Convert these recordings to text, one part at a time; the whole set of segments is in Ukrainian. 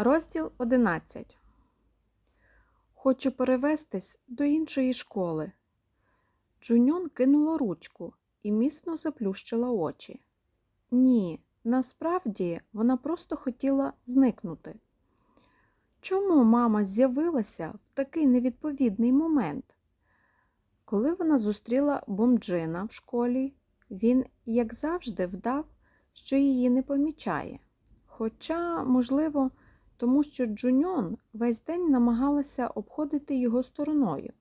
Розділ 11. Хочу перевестись до іншої школи. Джуньон кинула ручку і міцно заплющила очі. Ні, насправді вона просто хотіла зникнути. Чому мама з'явилася в такий невідповідний момент? Коли вона зустріла бомджина в школі, він, як завжди, вдав, що її не помічає. Хоча, можливо, тому що Джуньон весь день намагалася обходити його стороною.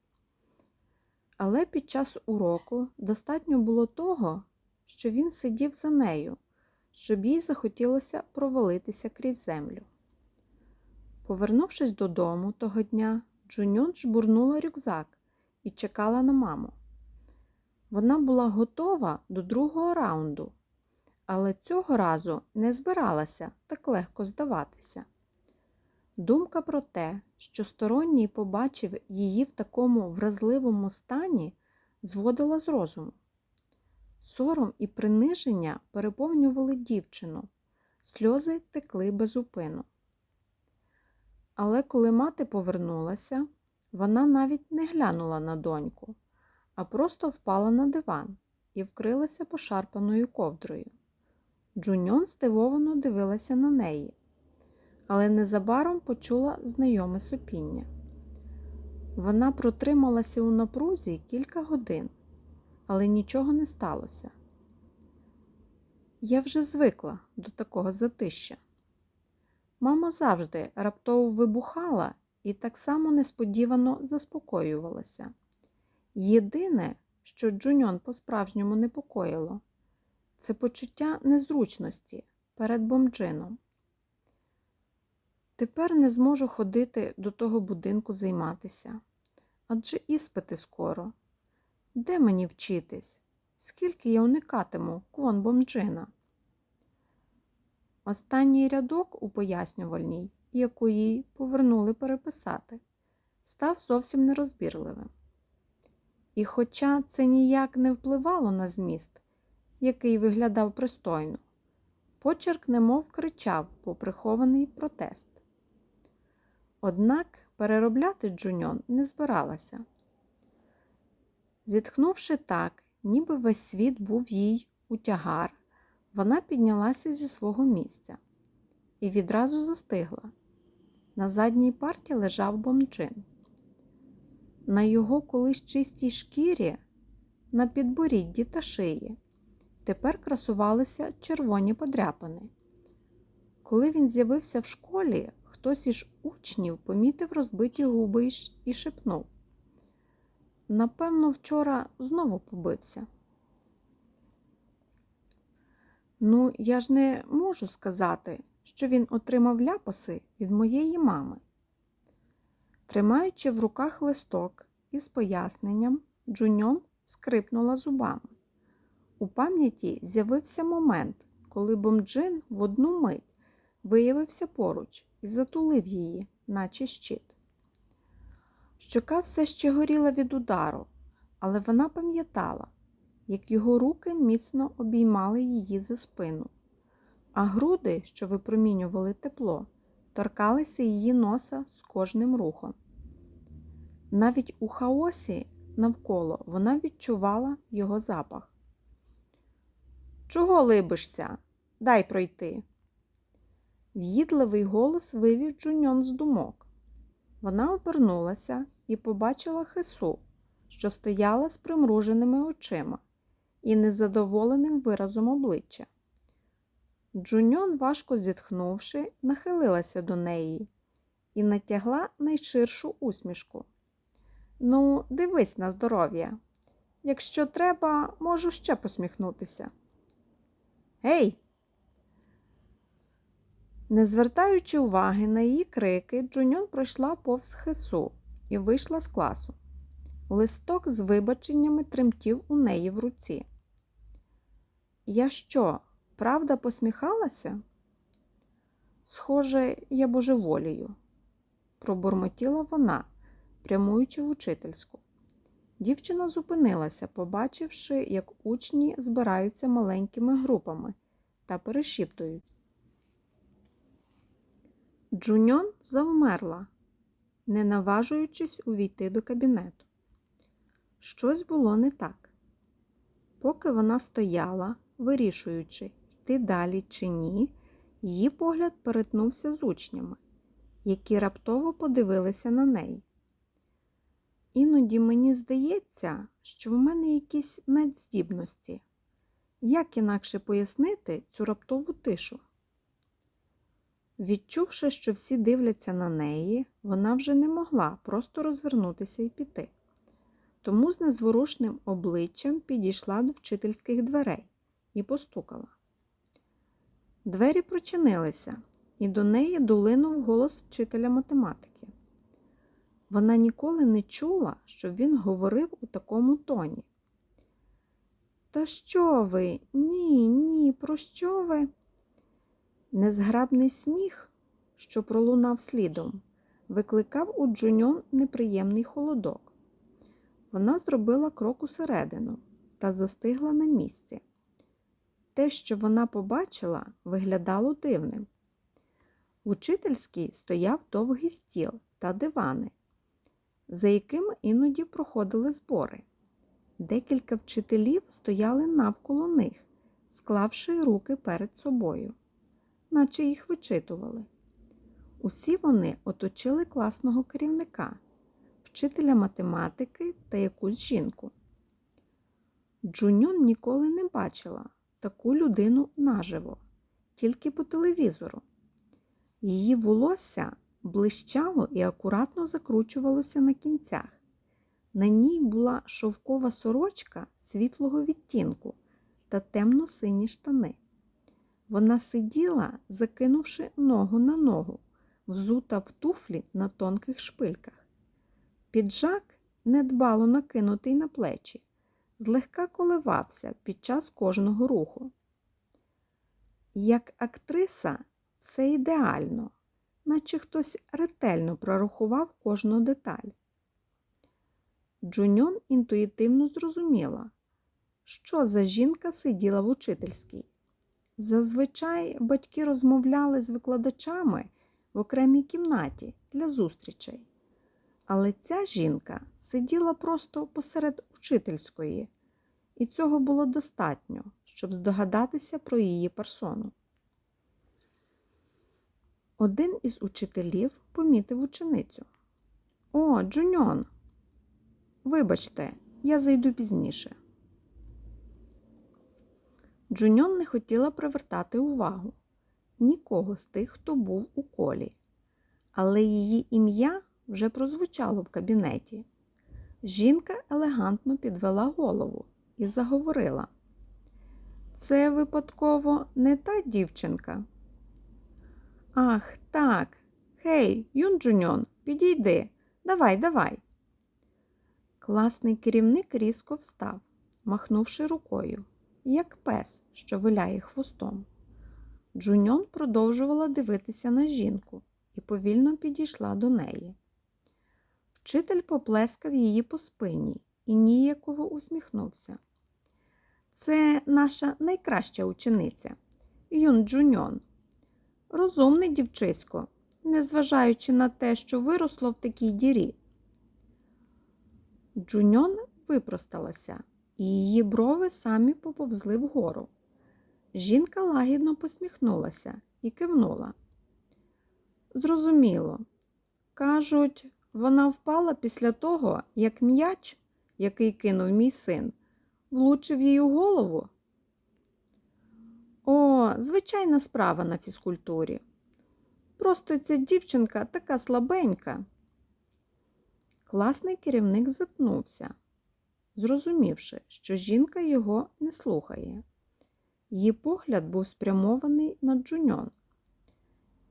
Але під час уроку достатньо було того, що він сидів за нею, щоб їй захотілося провалитися крізь землю. Повернувшись додому того дня, Джуньон жбурнула рюкзак і чекала на маму. Вона була готова до другого раунду, але цього разу не збиралася так легко здаватися. Думка про те, що сторонній побачив її в такому вразливому стані, зводила з розуму. Сором і приниження переповнювали дівчину, сльози текли безупину. Але коли мати повернулася, вона навіть не глянула на доньку, а просто впала на диван і вкрилася пошарпаною ковдрою. Джуньон здивовано дивилася на неї, але незабаром почула знайоме сопіння. Вона протрималася у напрузі кілька годин, але нічого не сталося. Я вже звикла до такого затища. Мама завжди раптово вибухала і так само несподівано заспокоювалася. Єдине, що Джуньон по-справжньому непокоїло, це почуття незручності перед бомджином. Тепер не зможу ходити до того будинку займатися. Адже іспити скоро. Де мені вчитись? Скільки я уникатиму бомджина? Останній рядок у пояснювальній, яку їй повернули переписати, став зовсім нерозбірливим. І хоча це ніяк не впливало на зміст, який виглядав пристойно, почерк немов кричав по прихований протест. Однак переробляти Джуньон не збиралася. Зітхнувши так, ніби весь світ був їй у тягар, вона піднялася зі свого місця і відразу застигла. На задній парті лежав бомджин. На його колись чистій шкірі, на підборідді та шиї, тепер красувалися червоні подряпини. Коли він з'явився в школі, хтось із учнів помітив розбиті губи і шепнув. Напевно, вчора знову побився. Ну, я ж не можу сказати, що він отримав ляпаси від моєї мами. Тримаючи в руках листок із поясненням, Джуньон скрипнула зубами. У пам'яті з'явився момент, коли бомджин в одну мить виявився поруч і затулив її, наче щит. Щока все ще горіла від удару, але вона пам'ятала, як його руки міцно обіймали її за спину, а груди, що випромінювали тепло, торкалися її носа з кожним рухом. Навіть у хаосі навколо вона відчувала його запах. Чого либишся? Дай пройти. В'їдливий голос вивів Джуньон з думок. Вона обернулася і побачила хису, що стояла з примруженими очима і незадоволеним виразом обличчя. Джуньон, важко зітхнувши, нахилилася до неї і натягла найширшу усмішку. Ну, дивись на здоров'я. Якщо треба, можу ще посміхнутися. Гей! Не звертаючи уваги на її крики, Джуньон пройшла повз хису і вийшла з класу. Листок з вибаченнями тремтів у неї в руці. Я що, правда посміхалася? Схоже, я божеволію, пробурмотіла вона, прямуючи в учительську. Дівчина зупинилася, побачивши, як учні збираються маленькими групами та перешіптують. Джуньон завмерла, не наважуючись увійти до кабінету. Щось було не так. Поки вона стояла, вирішуючи, йти далі чи ні, її погляд перетнувся з учнями, які раптово подивилися на неї. Іноді мені здається, що в мене якісь надздібності. Як інакше пояснити цю раптову тишу? Відчувши, що всі дивляться на неї, вона вже не могла просто розвернутися і піти. Тому з незворушним обличчям підійшла до вчительських дверей і постукала. Двері прочинилися, і до неї долинув голос вчителя математики. Вона ніколи не чула, щоб він говорив у такому тоні. Та що ви? Ні, ні, про що ви? Незграбний сміх, що пролунав слідом, викликав у Джуньон неприємний холодок. Вона зробила крок усередину та застигла на місці. Те, що вона побачила, виглядало дивним. В учительській стояв довгий стіл та дивани, за якими іноді проходили збори. Декілька вчителів стояли навколо них, склавши руки перед собою, наче їх вичитували. Усі вони оточили класного керівника, вчителя математики та якусь жінку. Джуньон ніколи не бачила таку людину наживо, тільки по телевізору. Її волосся блищало і акуратно закручувалося на кінцях. На ній була шовкова сорочка світлого відтінку та темно-сині штани. Вона сиділа, закинувши ногу на ногу, взута в туфлі на тонких шпильках. Піджак, недбало накинутий на плечі, злегка коливався під час кожного руху. Як актриса, все ідеально, наче хтось ретельно прорахував кожну деталь. Джуньон інтуїтивно зрозуміла, що за жінка сиділа в учительській. Зазвичай батьки розмовляли з викладачами в окремій кімнаті для зустрічей. Але ця жінка сиділа просто посеред учительської, і цього було достатньо, щоб здогадатися про її персону. Один із учителів помітив ученицю. О, Джуньон! Вибачте, я зайду пізніше. Джуньон не хотіла привертати увагу нікого з тих, хто був у колі, але її ім'я вже прозвучало в кабінеті. Жінка елегантно підвела голову і заговорила. Це випадково не та дівчинка. Ах, так. Хей, Юнджуньон, підійди. Давай, давай. Класний керівник різко встав, махнувши рукою, як пес, що виляє хвостом. Джуньон продовжувала дивитися на жінку і повільно підійшла до неї. Вчитель поплескав її по спині і ніяково усміхнувся. Це наша найкраща учениця, Юн Джуньон. Розумний дівчисько, незважаючи на те, що виросло в такій дірі. Джуньон випросталася, і її брови самі поповзли вгору. Жінка лагідно посміхнулася і кивнула. Зрозуміло. Кажуть, вона впала після того, як м'яч, який кинув мій син, влучив їй у голову. О, звичайна справа на фізкультурі. Просто ця дівчинка така слабенька. Класний керівник затнувся, зрозумівши, що жінка його не слухає. Її погляд був спрямований на Джуньон.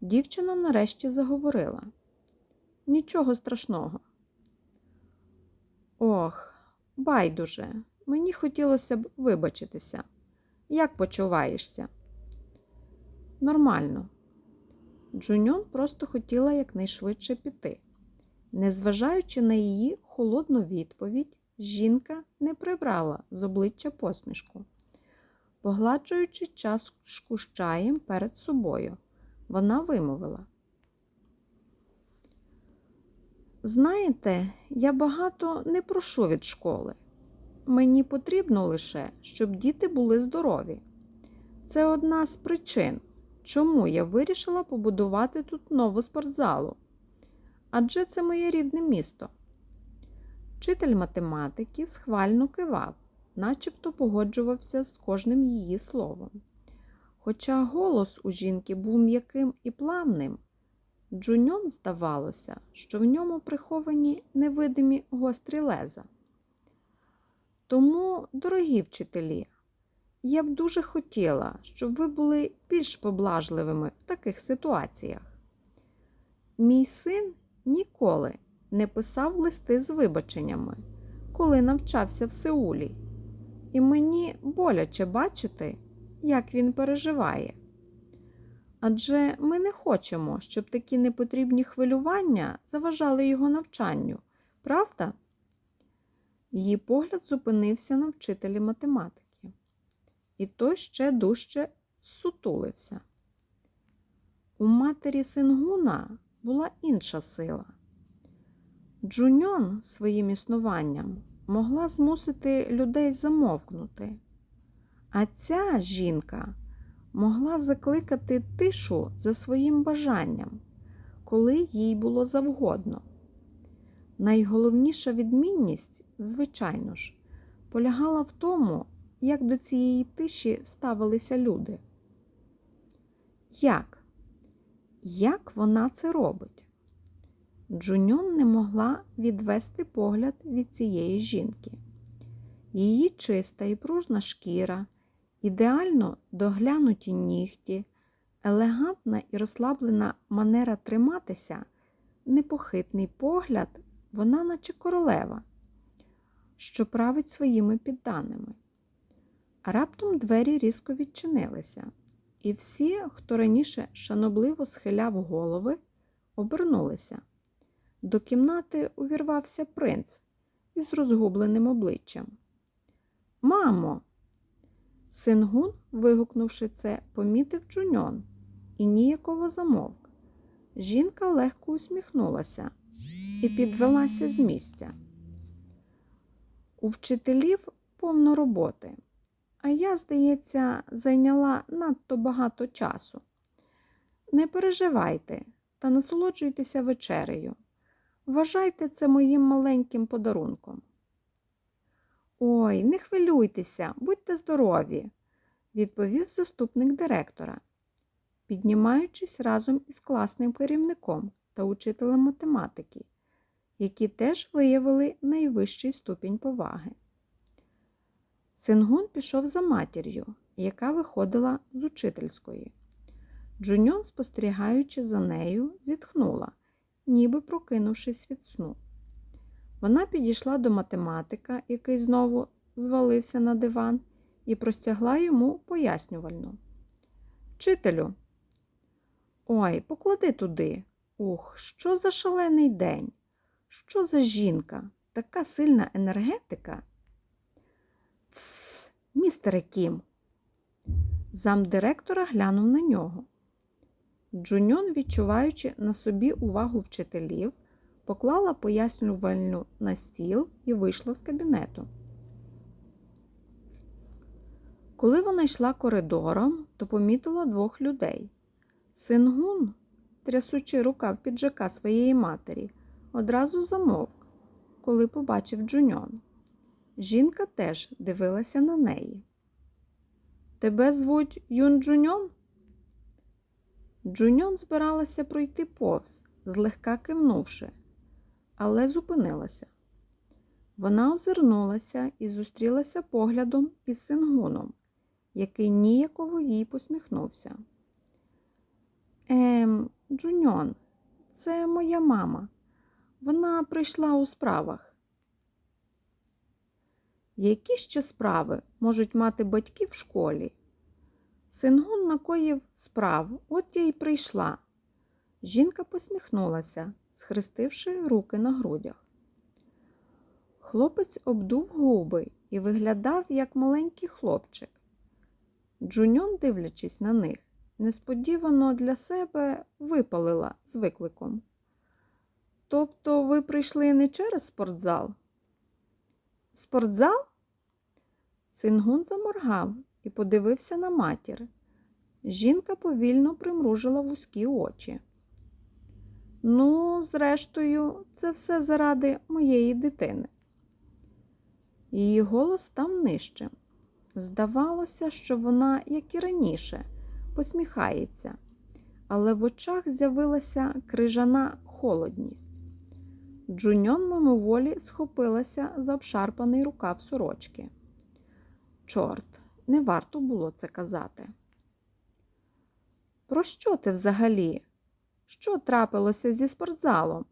Дівчина нарешті заговорила. Нічого страшного. Ох, байдуже, мені хотілося б вибачитися. Як почуваєшся? Нормально. Джуньон просто хотіла якнайшвидше піти. Незважаючи на її холодну відповідь, жінка не прибрала з обличчя посмішку. Погладжуючи чашку з чаєм перед собою, вона вимовила: Знаєте, я багато не прошу від школи. Мені потрібно лише, щоб діти були здорові. Це одна з причин, чому я вирішила побудувати тут нову спортзалу. Адже це моє рідне місто. Вчитель математики схвально кивав, начебто погоджувався з кожним її словом. Хоча голос у жінки був м'яким і плавним, Джуньон здавалося, що в ньому приховані невидимі гострі леза. Тому, дорогі вчителі, я б дуже хотіла, щоб ви були більш поблажливими в таких ситуаціях. Мій син ніколи не писав листи з вибаченнями, коли навчався в Сеулі, і мені боляче бачити, як він переживає. Адже ми не хочемо, щоб такі непотрібні хвилювання заважали його навчанню, правда? Її погляд зупинився на вчителі математики, і той ще дужче сутулився. У матері Сингуна була інша сила. Джуньон своїм існуванням могла змусити людей замовкнути, а ця жінка могла закликати тишу за своїм бажанням, коли їй було завгодно. Найголовніша відмінність, звичайно ж, полягала в тому, як до цієї тиші ставилися люди. Як? Як вона це робить? Джуньон не могла відвести погляд від цієї жінки. Її чиста і пружна шкіра, ідеально доглянуті нігті, елегантна і розслаблена манера триматися, непохитний погляд, вона, наче королева, що править своїми підданими. Раптом двері різко відчинилися, і всі, хто раніше шанобливо схиляв голови, обернулися. До кімнати увірвався принц із розгубленим обличчям. Мамо! Сингун, вигукнувши це, помітив Джуньон і ніяково замовк. Жінка легко усміхнулася і підвелася з місця. У вчителів повно роботи, а я, здається, зайняла надто багато часу. Не переживайте та насолоджуйтеся вечерею. Вважайте це моїм маленьким подарунком. Ой, не хвилюйтеся, будьте здорові, відповів заступник директора, піднімаючись разом із класним керівником та учителем математики, які теж виявили найвищий ступінь поваги. Сингун пішов за матір'ю, яка виходила з учительської. Джуньон, спостерігаючи за нею, зітхнула, ніби прокинувшись від сну. Вона підійшла до математика, який знову звалився на диван, і простягла йому пояснювальну. Вчителю, ой, поклади туди. Ух, що за шалений день, що за жінка, така сильна енергетика. Тсс, містере Кім. Замдиректора глянув на нього. Джуньон, відчуваючи на собі увагу вчителів, поклала пояснювальну на стіл і вийшла з кабінету. Коли вона йшла коридором, то помітила двох людей. Сингун, трясучи рукав піджака своєї матері, одразу замовк, коли побачив Джуньон. Жінка теж дивилася на неї. Тебе звуть Юн Джуньон? Джуньон збиралася пройти повз, злегка кивнувши, але зупинилася. Вона озирнулася і зустрілася поглядом із Сингуном, який ніяково їй посміхнувся. Ем, Джуньон, це моя мама. Вона прийшла у справах. Які ще справи можуть мати батьки в школі? Сингун накоїв справ, от я й прийшла. Жінка посміхнулася, схрестивши руки на грудях. Хлопець обдув губи і виглядав, як маленький хлопчик. Джуньон, дивлячись на них, несподівано для себе випалила з викликом. Тобто ви прийшли не через спортзал? Спортзал? Сингун заморгав і подивився на матір. Жінка повільно примружила вузькі очі. Ну, зрештою, це все заради моєї дитини. Її голос став нижчим. Здавалося, що вона, як і раніше, посміхається, але в очах з'явилася крижана холодність. Джуньон мимоволі схопилася за обшарпаний рукав сорочки. Чорт, не варто було це казати. Про що ти взагалі? Що трапилося зі спортзалом?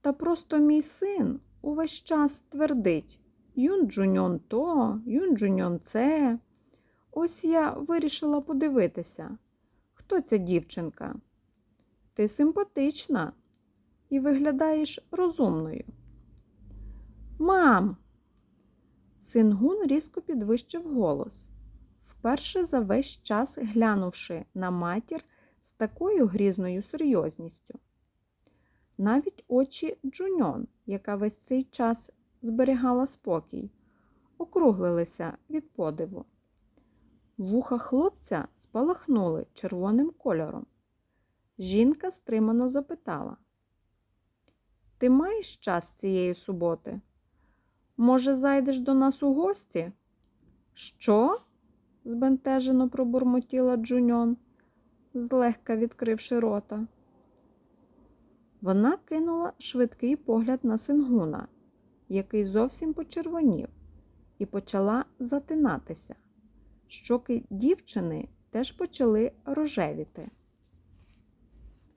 Та просто мій син увесь час твердить Юн Джуньон то, Юн Джуньон це. Ось я вирішила подивитися, хто ця дівчинка. Ти симпатична і виглядаєш розумною. Мам. Сингун різко підвищив голос, вперше за весь час глянувши на матір з такою грізною серйозністю. Навіть очі Джуньон, яка весь цей час зберігала спокій, округлилися від подиву. Вуха хлопця спалахнули червоним кольором. Жінка стримано запитала: Ти маєш час цієї суботи? Може, зайдеш до нас у гості? Що? збентежено пробурмотіла Джуньон, злегка відкривши рота. Вона кинула швидкий погляд на сингуна, який зовсім почервонів, і почала затинатися. Щоки дівчини теж почали рожевіти.